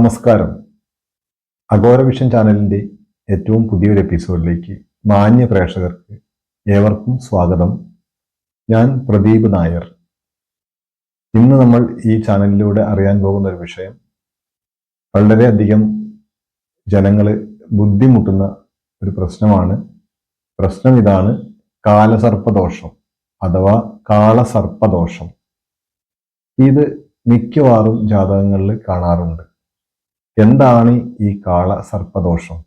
നമസ്കാരം. Agora vision ചാനലിന്റെ ഏറ്റവും പുതിയൊരു എപ്പിസോഡിലേക്ക് മാന്യ പ്രേക്ഷകർക്ക് ഏവർക്കും സ്വാഗതം. ഞാൻ പ്രദീപ് നായർ. ഇന്ന് നമ്മൾ ഈ ചാനലിലൂടെ അറിയാൻ പോകുന്ന ഒരു വിഷയം വളരെയധികം ജനങ്ങൾ ബുദ്ധിമുട്ടുന്ന ഒരു പ്രശ്നമാണ്. പ്രശ്നം ഇതാണ് കാലസർപ്പദോഷം അഥവാ കാളസർപ്പദോഷം. ഇത് മിക്കവാറും ജാതകങ്ങളിൽ കാണാറുണ്ട്. എന്താണ് ഈ കാള സർപ്പദോഷം?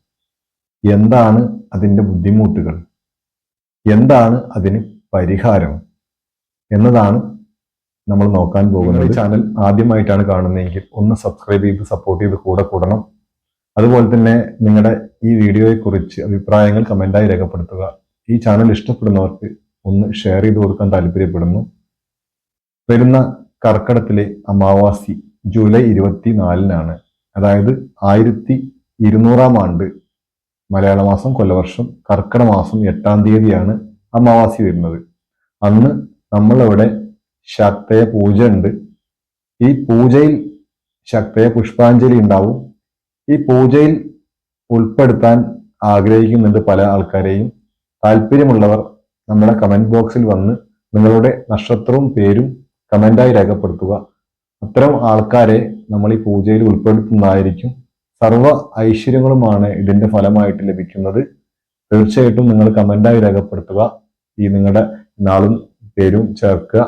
എന്താണ് അതിന്റെ ബുദ്ധിമുട്ടുകൾ? എന്താണ് അതിന് പരിഹാരം? എന്നതാണ് നമ്മൾ നോക്കാൻ പോകുന്നത്. ചാനൽ ആദ്യമായിട്ടാണ് കാണുന്നതെങ്കിൽ ഒന്ന് സബ്സ്ക്രൈബ് ചെയ്ത് സപ്പോർട്ട് ചെയ്ത് കൂടെ കൂടണം. അതുപോലെ തന്നെ നിങ്ങളുടെ ഈ വീഡിയോയെക്കുറിച്ച് അഭിപ്രായങ്ങൾ കമന്റായി രേഖപ്പെടുത്തുക. ഈ ചാനൽ ഇഷ്ടപ്പെടുന്നവർക്ക് ഒന്ന് ഷെയർ ചെയ്ത് കൊടുക്കാൻ താല്പര്യപ്പെടുന്നു. വരുന്ന കർക്കടത്തിലെ അമാവാസി ജൂലൈ ഇരുപത്തിനാലിനാണ് അതായത് ആയിരത്തി ഇരുന്നൂറാം ആണ്ട് മലയാള മാസം കൊല്ലവർഷം കർക്കിടക മാസം എട്ടാം തീയതിയാണ് അമാവാസി വരുന്നത്. അന്ന് നമ്മളിവിടെ ശക്തയ പൂജ ഉണ്ട്. ഈ പൂജയിൽ ശക്തയ പുഷ്പാഞ്ജലി ഉണ്ടാവും. ഈ പൂജയിൽ ഉൾപ്പെടുത്താൻ ആഗ്രഹിക്കുന്നുണ്ട് പല ആൾക്കാരെയും. താല്പര്യമുള്ളവർ നമ്മുടെ കമന്റ് ബോക്സിൽ വന്ന് നിങ്ങളുടെ നക്ഷത്രവും പേരും കമന്റായി രേഖപ്പെടുത്തുക. അത്തരം ആൾക്കാരെ നമ്മൾ ഈ പൂജയിൽ ഉൾപ്പെടുത്തുന്നതായിരിക്കും. സർവ ഐശ്വര്യങ്ങളുമാണ് ഇതിന്റെ ഫലമായിട്ട് ലഭിക്കുന്നത്. തീർച്ചയായിട്ടും നിങ്ങൾ കമന്റായി രേഖപ്പെടുത്തുക. ഈ നിങ്ങളുടെ നാളും പേരും ചേർക്കുക.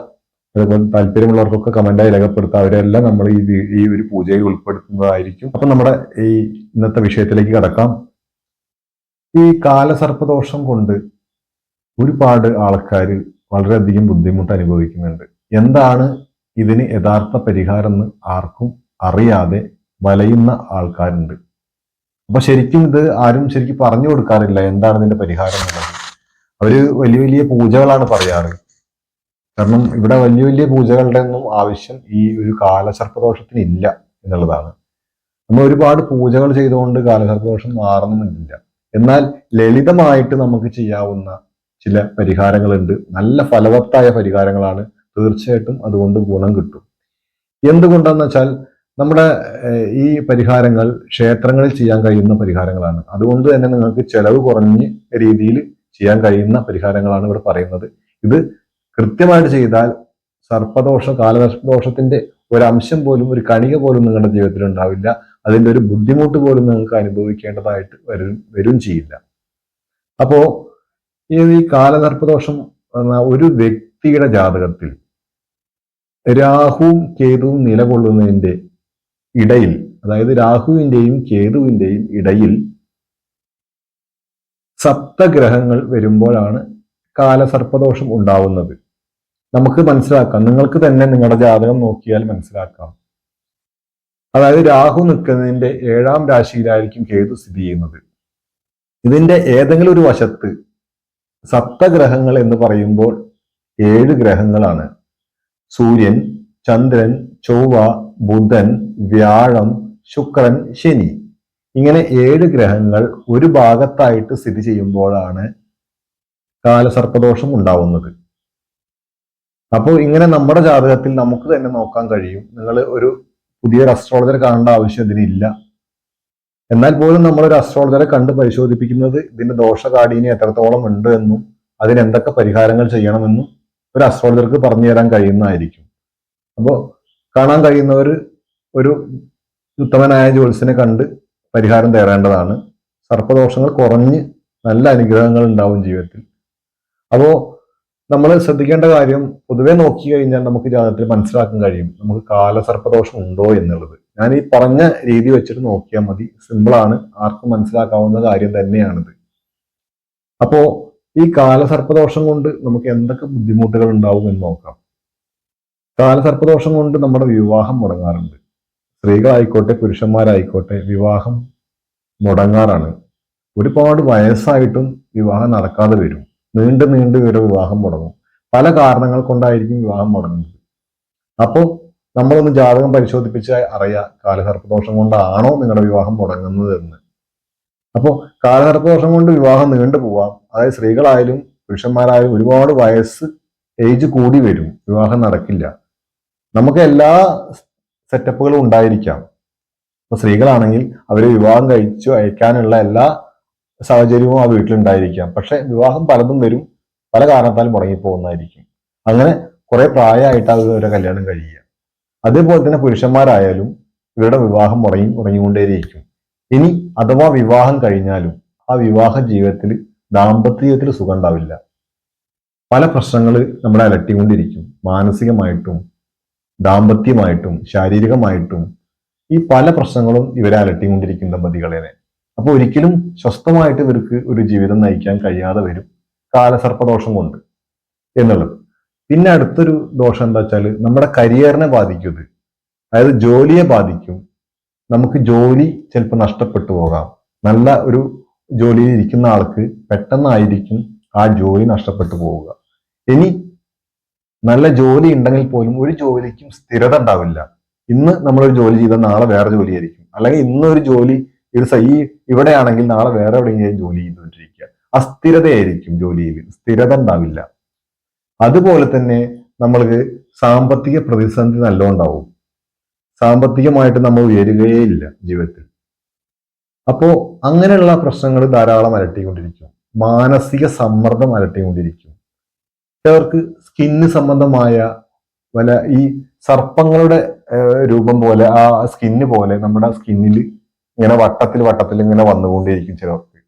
അതുപോലെ താല്പര്യമുള്ളവർക്കൊക്കെ കമന്റായി രേഖപ്പെടുത്തുക. അവരെല്ലാം നമ്മൾ ഈ ഈ ഒരു പൂജയിൽ ഉൾപ്പെടുത്തുന്നതായിരിക്കും. അപ്പൊ നമ്മുടെ ഈ ഇന്നത്തെ വിഷയത്തിലേക്ക് കടക്കാം. ഈ കാലസർപ്പദോഷം കൊണ്ട് ഒരുപാട് ആൾക്കാർ വളരെയധികം ബുദ്ധിമുട്ട് അനുഭവിക്കുന്നുണ്ട്. എന്താണ് ഇതിന് യഥാർത്ഥ പരിഹാരം എന്ന് ആർക്കും അറിയാതെ വലയുന്ന ആൾക്കാരുണ്ട്. അപ്പൊ ശരിക്കും ഇത് ആരും ശരിക്കും പറഞ്ഞു കൊടുക്കാറില്ല എന്താണ് ഇതിന്റെ പരിഹാരം എന്നുള്ളത്. അവർ വലിയ വലിയ പൂജകളാണ് പറയാറ്. കാരണം ഇവിടെ വലിയ വലിയ പൂജകളുടെ ഒന്നും ആവശ്യം ഈ ഒരു കാലസർപ്പദോഷത്തിന് ഇല്ല എന്നുള്ളതാണ്. നമ്മൾ ഒരുപാട് പൂജകൾ ചെയ്തുകൊണ്ട് കാലസർപ്പദോഷം മാറണമെന്നില്ല. എന്നാൽ ലളിതമായിട്ട് നമുക്ക് ചെയ്യാവുന്ന ചില പരിഹാരങ്ങളുണ്ട്. നല്ല ഫലവത്തായ പരിഹാരങ്ങളാണ് തീർച്ചയായിട്ടും അതുകൊണ്ട് ഗുണം കിട്ടും. എന്തുകൊണ്ടാന്ന് വെച്ചാൽ നമ്മുടെ ഈ പരിഹാരങ്ങൾ ക്ഷേത്രങ്ങളിൽ ചെയ്യാൻ കഴിയുന്ന പരിഹാരങ്ങളാണ്. അതുകൊണ്ട് തന്നെ നിങ്ങൾക്ക് ചെലവ് കുറഞ്ഞ രീതിയിൽ ചെയ്യാൻ കഴിയുന്ന പരിഹാരങ്ങളാണ് ഇവിടെ പറയുന്നത്. ഇത് കൃത്യമായിട്ട് ചെയ്താൽ സർപ്പദോഷ കാലസർപ്പദോഷത്തിന്റെ ഒരംശം പോലും ഒരു കണിക പോലും നിങ്ങളുടെ ജീവിതത്തിൽ ഉണ്ടാവില്ല. അതിന്റെ ഒരു ബുദ്ധിമുട്ട് പോലും നിങ്ങൾക്ക് അനുഭവിക്കേണ്ടതായിട്ട് വരും വരും ചെയ്യില്ല. അപ്പോ ഈ കാലനർപ്പദോഷം എന്ന ഒരു വ്യക്തിയുടെ ജാതകത്തിൽ രാഹുവും കേതുവും നിലകൊള്ളുന്നതിന്റെ ഇടയിൽ അതായത് രാഹുവിന്റെയും കേതുവിന്റെയും ഇടയിൽ സപ്തഗ്രഹങ്ങൾ വരുമ്പോഴാണ് കാലസർപ്പദോഷം ഉണ്ടാവുന്നത്. നമുക്ക് മനസ്സിലാക്കാം. നിങ്ങൾക്ക് തന്നെ നിങ്ങളുടെ ജാതകം നോക്കിയാൽ മനസ്സിലാക്കാം. അതായത് രാഹു നിൽക്കുന്നതിന്റെ ഏഴാം രാശിയിലായിരിക്കും കേതു സ്ഥിതി ചെയ്യുന്നത്. ഇതിന്റെ ഏതെങ്കിലും ഒരു വശത്ത് സപ്തഗ്രഹങ്ങൾ എന്ന് പറയുമ്പോൾ ഏഴ് ഗ്രഹങ്ങളാണ്. സൂര്യൻ ചന്ദ്രൻ ചൊവ്വ ബുധൻ വ്യാഴം ശുക്രൻ ശനി. ഇങ്ങനെ ഏഴ് ഗ്രഹങ്ങൾ ഒരു ഭാഗത്തായിട്ട് സ്ഥിതി ചെയ്യുമ്പോഴാണ് കാലസർപ്പദോഷം ഉണ്ടാവുന്നത്. അപ്പോൾ ഇങ്ങനെ നമ്മുടെ ജാതകത്തിൽ നമുക്ക് തന്നെ നോക്കാൻ കഴിയും. നിങ്ങൾ ഒരു പുതിയൊരു അസ്ട്രോളജർ കാണേണ്ട ആവശ്യം ഇതിനില്ല. എന്നാൽ പോലും നമ്മൾ ഒരു അസ്ട്രോളജറെ കണ്ട് പരിശോധിപ്പിക്കുന്നത് ഇതിന്റെ ദോഷകാഠിന്യം എത്രത്തോളം ഉണ്ട് എന്നും അതിന് എന്തൊക്കെ പരിഹാരങ്ങൾ ചെയ്യണമെന്നും ഒരു അസ്ട്രോളജർക്ക് പറഞ്ഞു തരാൻ കഴിയുന്നതായിരിക്കും. അപ്പോൾ കാണാൻ കഴിയുന്നവർ ഒരു ഉത്തമനായ ജ്യോത്സ്യനെ കണ്ട് പരിഹാരം തേടേണ്ടതാണ്. സർപ്പദോഷങ്ങൾ കുറഞ്ഞ് നല്ല അനുഗ്രഹങ്ങൾ ഉണ്ടാവും ജീവിതത്തിൽ. അപ്പോൾ നമ്മൾ ശ്രദ്ധിക്കേണ്ട കാര്യം പൊതുവെ നോക്കി കഴിഞ്ഞാൽ നമുക്ക് ജാതകത്തിൽ മനസ്സിലാക്കാൻ കഴിയും നമുക്ക് കാലസർപ്പദോഷം ഉണ്ടോ എന്നുള്ളത്. ഞാൻ ഈ പറഞ്ഞ രീതി വെച്ചിട്ട് നോക്കിയാൽ മതി. സിമ്പിളാണ്. ആർക്കും മനസ്സിലാക്കാവുന്ന കാര്യം തന്നെയാണിത്. അപ്പോ ഈ കാലസർപ്പദോഷം കൊണ്ട് നമുക്ക് എന്തൊക്കെ ബുദ്ധിമുട്ടുകൾ ഉണ്ടാവും എന്ന് നോക്കാം. കാലസർപ്പദോഷം കൊണ്ട് നമ്മുടെ വിവാഹം മുടങ്ങാറുണ്ട്. സ്ത്രീകളായിക്കോട്ടെ പുരുഷന്മാരായിക്കോട്ടെ വിവാഹം മുടങ്ങാറാണ്. ഒരുപാട് വയസ്സായിട്ടും വിവാഹം നടക്കാതെ വരും. നീണ്ടു നീണ്ടു വരെ വിവാഹം മുടങ്ങും. പല കാരണങ്ങൾ കൊണ്ടായിരിക്കും വിവാഹം മുടങ്ങുന്നത്. അപ്പോൾ നമ്മളൊന്ന് ജാതകം പരിശോധിപ്പിച്ച് അറിയാം കാലസർപ്പദോഷം കൊണ്ടാണോ നിങ്ങളുടെ വിവാഹം മുടങ്ങുന്നത് എന്ന് അപ്പോൾ കാലസർപ്പദോഷം കൊണ്ട് വിവാഹം നീണ്ടു പോവാം. അതായത് സ്ത്രീകളായാലും പുരുഷന്മാരായാലും ഒരുപാട് വയസ്സ് ഏജ് കൂടി വരും. വിവാഹം നടക്കില്ല. നമുക്ക് എല്ലാ സെറ്റപ്പുകളും ഉണ്ടായിരിക്കാം. ഇപ്പോൾ സ്ത്രീകളാണെങ്കിൽ അവരെ വിവാഹം കഴിച്ചു അയക്കാനുള്ള എല്ലാ സാഹചര്യവും ആ വീട്ടിലുണ്ടായിരിക്കാം. പക്ഷെ വിവാഹം പലതും വരും. പല കാരണത്താലും മുടങ്ങിപ്പോകുന്നതായിരിക്കും. അങ്ങനെ കുറെ പ്രായമായിട്ട് അവരുടെ കല്യാണം കഴിയുക. അതേപോലെ തന്നെ പുരുഷന്മാരായാലും ഇവരുടെ വിവാഹം മുടങ്ങി മുടങ്ങിക്കൊണ്ടേയിരിക്കും. ഇനി അഥവാ വിവാഹം കഴിഞ്ഞാലും ആ വിവാഹ ജീവിതത്തിൽ ദാമ്പത്യ ജീവിതത്തിൽ സുഖം ഉണ്ടാവില്ല പല പ്രശ്നങ്ങൾ നമ്മളെ അലട്ടിക്കൊണ്ടിരിക്കും. മാനസികമായിട്ടും ദാമ്പത്യമായിട്ടും ശാരീരികമായിട്ടും ഈ പല പ്രശ്നങ്ങളും ഇവരെ അലട്ടിക്കൊണ്ടിരിക്കും ദമ്പതികളെ അപ്പോൾ ഒരിക്കലും സ്വസ്ഥമായിട്ട് ഇവർക്ക് ഒരു ജീവിതം നയിക്കാൻ കഴിയാതെ വരും കാലസർപ്പദോഷം കൊണ്ട് എന്നുള്ളത്. പിന്നെ അടുത്തൊരു ദോഷം എന്താ വെച്ചാൽ നമ്മുടെ കരിയറിനെ ബാധിക്കും അതായത് ജോലിയെ ബാധിക്കും. നമുക്ക് ജോലി ചിലപ്പോൾ നഷ്ടപ്പെട്ടു പോകാം. നല്ല ഒരു ജോലിയിൽ ഇരിക്കുന്ന ആൾക്ക് പെട്ടെന്നായിരിക്കും ആ ജോലി നഷ്ടപ്പെട്ടു പോവുക. ഇനി നല്ല ജോലി ഉണ്ടെങ്കിൽ പോലും ഒരു ജോലിക്കും സ്ഥിരത ഉണ്ടാവില്ല. ഇന്ന് നമ്മളൊരു ജോലി ചെയ്താൽ നാളെ വേറെ ജോലി ആയിരിക്കും അല്ലെങ്കിൽ ഇന്നൊരു ജോലി ഒരു സൈ ഇവിടെയാണെങ്കിൽ നാളെ വേറെ എവിടെയെങ്കിലും ജോലി ചെയ്തുകൊണ്ടിരിക്കുക. അസ്ഥിരതയായിരിക്കും ജോലിയിൽ. സ്ഥിരത ഉണ്ടാവില്ല. അതുപോലെ തന്നെ നമ്മൾക്ക് സാമ്പത്തിക പ്രതിസന്ധി നല്ലോണം ഉണ്ടാവും. സാമ്പത്തികമായിട്ട് നമ്മൾ ഉയരുകയേ ഇല്ല ജീവിതത്തിൽ. അപ്പോ അങ്ങനെയുള്ള പ്രശ്നങ്ങൾ ധാരാളം അലട്ടിക്കൊണ്ടിരിക്കും. മാനസിക സമ്മർദ്ദം അലട്ടിക്കൊണ്ടിരിക്കും. ചിലർക്ക് സ്കിന്ന് സംബന്ധമായ വല്ല ഈ സർപ്പങ്ങളുടെ രൂപം പോലെ ആ സ്കിന്ന് പോലെ നമ്മുടെ സ്കിന്നിൽ ഇങ്ങനെ വട്ടത്തിൽ വട്ടത്തിൽ ഇങ്ങനെ വന്നുകൊണ്ടേയിരിക്കും ചിലർക്ക്.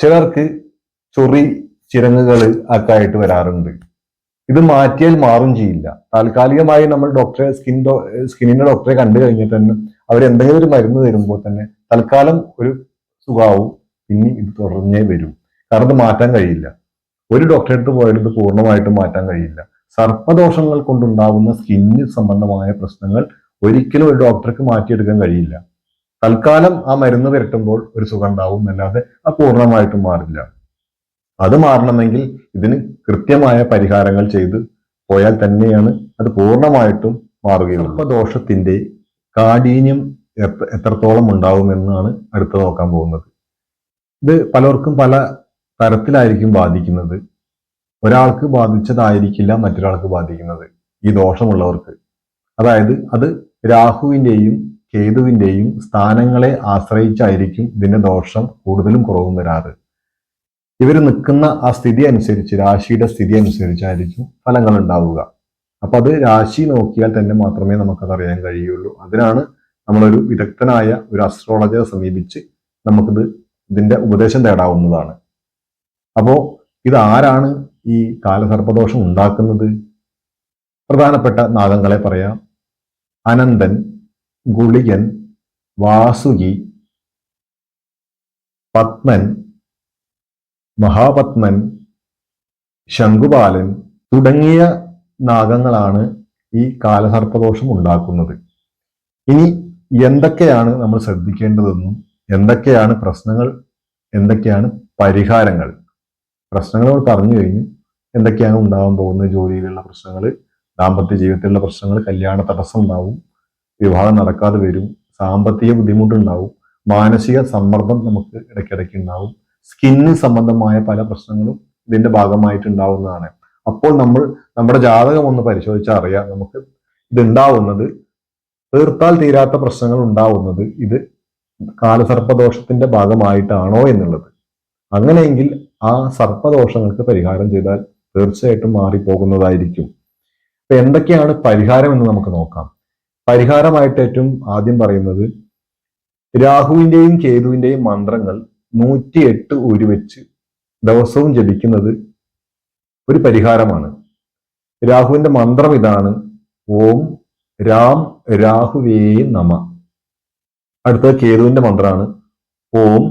ചിലർക്ക് ചൊറി ചിരങ്ങുകൾ ഒക്കെ ആയിട്ട് വരാറുണ്ട്. ഇത് മാറ്റിയാൽ മാറും ചെയ്യില്ല. താൽക്കാലികമായി നമ്മൾ ഡോക്ടറെ സ്കിൻ സ്കിന്നിന്റെ ഡോക്ടറെ കണ്ടു കഴിഞ്ഞിട്ട് തന്നെ അവർ എന്തെങ്കിലും ഒരു മരുന്ന് തരുമ്പോൾ തന്നെ തൽക്കാലം ഒരു സുഖാവും പിന്നെ ഇത് തുടർന്നേ വരും. കാരണം ഇത് മാറ്റാൻ കഴിയില്ല. ഒരു ഡോക്ടറെ അടുത്ത് പോയാലും ഇത് പൂർണമായിട്ടും മാറ്റാൻ കഴിയില്ല. സർപ്പദോഷങ്ങൾ കൊണ്ടുണ്ടാകുന്ന സ്കിന്നിന് സംബന്ധമായ പ്രശ്നങ്ങൾ ഒരിക്കലും ഒരു ഡോക്ടർക്ക് മാറ്റിയെടുക്കാൻ കഴിയില്ല. തൽക്കാലം ആ മരുന്ന് പുരട്ടുമ്പോൾ ഒരു സുഖം ഉണ്ടാവും അല്ലാതെ അത് പൂർണമായിട്ടും മാറില്ല. അത് മാറണമെങ്കിൽ ഇതിന് കൃത്യമായ പരിഹാരങ്ങൾ ചെയ്ത് പോയാൽ തന്നെയാണ് അത് പൂർണമായിട്ടും മാറുകയുള്ളൂ. ദോഷത്തിന്റെ കാഠിന്യം എത്രത്തോളം ഉണ്ടാവുമെന്നാണ് അടുത്ത് നോക്കാൻ പോകുന്നത്. ഇത് പലർക്കും പല തരത്തിലായിരിക്കും ബാധിക്കുന്നത്. ഒരാൾക്ക് ബാധിച്ചതായിരിക്കില്ല മറ്റൊരാൾക്ക് ബാധിക്കുന്നത് ഈ ദോഷമുള്ളവർക്ക്. അതായത് അത് രാഹുവിന്റെയും കേതുവിന്റെയും സ്ഥാനങ്ങളെ ആശ്രയിച്ചായിരിക്കും ഇതിന്റെ ദോഷം കൂടുതലും കുറവും വരാറ്. ഇവർ നിൽക്കുന്ന ആ സ്ഥിതി അനുസരിച്ച് രാശിയുടെ സ്ഥിതി അനുസരിച്ചായിരിക്കും ഫലങ്ങൾ ഉണ്ടാവുക. അപ്പൊ അത് രാശി നോക്കിയാൽ തന്നെ മാത്രമേ നമുക്കത് അറിയാൻ കഴിയുള്ളൂ. അതിനാണ് നമ്മളൊരു വിദഗ്ധനായ ഒരു അസ്ട്രോളജറെ സമീപിച്ച് നമുക്കിത് ഇതിന്റെ ഉപദേശം തേടാവുന്നതാണ്. അപ്പോ ഇത് ആരാണ് ഈ കാലസർപ്പദോഷം ഉണ്ടാക്കുന്നത്? പ്രധാനപ്പെട്ട നാഗങ്ങളെ പറയാം. അനന്തൻ ഗുളികൻ വാസുകി പത്മൻ മഹാപത്മൻ ശംഖുപാലൻ തുടങ്ങിയ നാഗങ്ങളാണ് ഈ കാലസർപ്പദോഷം ഉണ്ടാക്കുന്നത്. ഇനി എന്തൊക്കെയാണ് നമ്മൾ ശ്രദ്ധിക്കേണ്ടതെന്നും എന്തൊക്കെയാണ് പ്രശ്നങ്ങൾ എന്തൊക്കെയാണ് പരിഹാരങ്ങൾ? പ്രശ്നങ്ങൾ നമ്മൾ പറഞ്ഞു കഴിഞ്ഞു. എന്തൊക്കെയാണ് ഉണ്ടാകാൻ പോകുന്നത് ജോലിയിലുള്ള പ്രശ്നങ്ങൾ ദാമ്പത്യ ജീവിതത്തിലുള്ള പ്രശ്നങ്ങൾ കല്യാണ തടസ്സം ഉണ്ടാവും വിവാഹം നടക്കാതെ വരും സാമ്പത്തിക ബുദ്ധിമുട്ടുണ്ടാവും മാനസിക സമ്മർദ്ദം നമുക്ക് ഇടയ്ക്കിടയ്ക്ക് ഉണ്ടാവും സ്കിന്നിന് സംബന്ധമായ പല പ്രശ്നങ്ങളും ഇതിന്റെ ഭാഗമായിട്ട് ഉണ്ടാവുന്നതാണ് അപ്പോൾ നമ്മൾ നമ്മുടെ ജാതകം ഒന്ന് പരിശോധിച്ചാൽ അറിയാം. നമുക്ക് ഇതുണ്ടാവുന്നത് തീർത്താൽ തീരാത്ത പ്രശ്നങ്ങൾ ഉണ്ടാവുന്നത് ഇത് കാലസർപ്പദോഷത്തിന്റെ ഭാഗമായിട്ടാണോ എന്നുള്ളത്. അങ്ങനെയെങ്കിൽ ആ സർപ്പദോഷങ്ങൾക്ക് പരിഹാരം ചെയ്താൽ തീർച്ചയായിട്ടും മാറിപ്പോകുന്നതായിരിക്കും. അപ്പൊ എന്തൊക്കെയാണ് പരിഹാരം എന്ന് നമുക്ക് നോക്കാം. പരിഹാരമായിട്ട് ഏറ്റവും ആദ്യം പറയുന്നത് രാഹുവിന്റെയും കേതുവിന്റെയും മന്ത്രങ്ങൾ നൂറ്റിയെട്ട് വെച്ച് ദിവസവും ജപിക്കുന്നത് ഒരു പരിഹാരമാണ്. രാഹുവിന്റെ മന്ത്രം ഇതാണ് ഓം രാം രാഹുവേ നമ അടുത്തത് കേതുവിന്റെ മന്ത്രമാണ് ഓം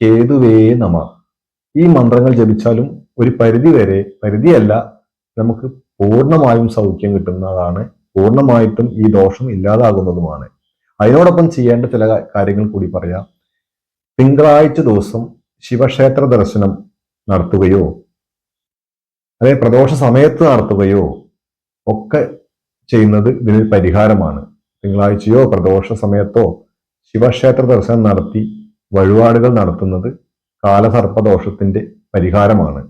കേതുവേ നമ ഈ മന്ത്രങ്ങൾ ജപിച്ചാലും ഒരു പരിധി വരെ പരിധിയല്ല നമുക്ക് പൂർണമായും സൗഖ്യം കിട്ടുന്നതാണ്. പൂർണമായിട്ടും ഈ ദോഷം ഇല്ലാതാകുന്നതുമാണ്. അതിനോടൊപ്പം ചെയ്യേണ്ട ചില കാര്യങ്ങൾ കൂടി പറയാം. തിങ്കളാഴ്ച ദിവസം ശിവക്ഷേത്ര ദർശനം നടത്തുകയോ അതെ പ്രദോഷ സമയത്ത് നടത്തുകയോ ഒക്കെ ചെയ്യുന്നത് ഇതിന് പരിഹാരമാണ്. തിങ്കളാഴ്ചയോ പ്രദോഷ സമയത്തോ ശിവക്ഷേത്ര ദർശനം നടത്തി വഴിപാടുകൾ നടത്തുന്നത് കാലസർപ്പദോഷത്തിന്റെ പരിഹാരമാണ്.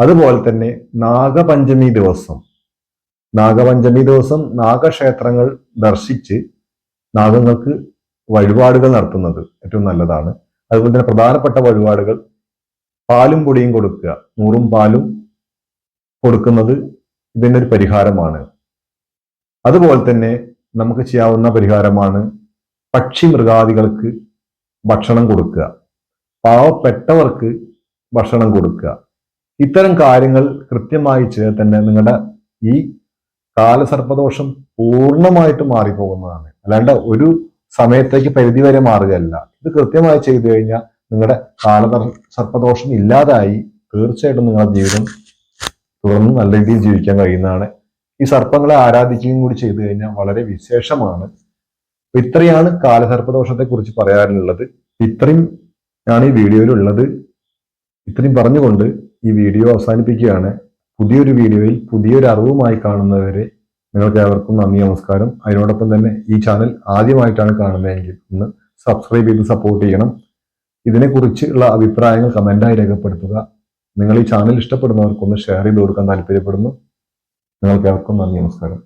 അതുപോലെ തന്നെ നാഗപഞ്ചമി ദിവസം. നാഗപഞ്ചമി ദിവസം നാഗക്ഷേത്രങ്ങൾ ദർശിച്ച് നാഗങ്ങൾക്ക് വഴിപാടുകൾ നടത്തുന്നത് ഏറ്റവും നല്ലതാണ്. അതുപോലെ തന്നെ പ്രധാനപ്പെട്ട വഴിപാടുകൾ പാലും പൊടിയും കൊടുക്കുക. നൂറും പാലും കൊടുക്കുന്നത് ഇതിന്റെ ഒരു പരിഹാരമാണ്. അതുപോലെ തന്നെ നമുക്ക് ചെയ്യാവുന്ന പരിഹാരമാണ് പക്ഷി മൃഗാദികൾക്ക് ഭക്ഷണം കൊടുക്കുക. പാവപ്പെട്ടവർക്ക് ഭക്ഷണം കൊടുക്കുക. ഇത്തരം കാര്യങ്ങൾ കൃത്യമായി ചെയ്താൽ തന്നെ നിങ്ങളുടെ ഈ കാലസർപ്പദോഷം പൂർണമായിട്ട് മാറിപ്പോകുന്നതാണ്. അല്ലാണ്ട് ഒരു സമയത്തേക്ക് പരിധി വരെ മാറുകയല്ല. ഇത് കൃത്യമായി ചെയ്തു കഴിഞ്ഞാൽ നിങ്ങളുടെ കാലത സർപ്പദോഷം ഇല്ലാതായി തീർച്ചയായിട്ടും നിങ്ങളുടെ ജീവിതം തുടർന്ന് നല്ല രീതിയിൽ ജീവിക്കാൻ കഴിയുന്നതാണ്. ഈ സർപ്പങ്ങളെ ആരാധിക്കുകയും കൂടി ചെയ്തു കഴിഞ്ഞാൽ വളരെ വിശേഷമാണ്. ഇത്രയാണ് കാലസർപ്പദോഷത്തെ കുറിച്ച് പറയാനുള്ളത്. ഇത്രയും ആണ് ഈ വീഡിയോയിലുള്ളത് ഇത്രയും പറഞ്ഞുകൊണ്ട് ഈ വീഡിയോ അവസാനിപ്പിക്കുകയാണ്. പുതിയൊരു വീഡിയോയിൽ പുതിയൊരു അറിവുമായി കാണുന്നവരെ നിങ്ങൾക്ക് ഏവർക്കും നന്ദി നമസ്കാരം. അതിനോടൊപ്പം തന്നെ ഈ ചാനൽ ആദ്യമായിട്ടാണ് കാണുന്നതെങ്കിൽ ഒന്ന് സബ്സ്ക്രൈബ് ചെയ്ത് സപ്പോർട്ട് ചെയ്യണം. ഇതിനെക്കുറിച്ചുള്ള അഭിപ്രായങ്ങൾ കമന്റായി രേഖപ്പെടുത്തുക. നിങ്ങൾ ഈ ചാനൽ ഇഷ്ടപ്പെടുന്നവർക്കൊന്ന് ഷെയർ ചെയ്ത് കൊടുക്കാൻ താല്പര്യപ്പെടുന്നു. നിങ്ങൾക്ക് ഏവർക്കും നന്ദി നമസ്കാരം.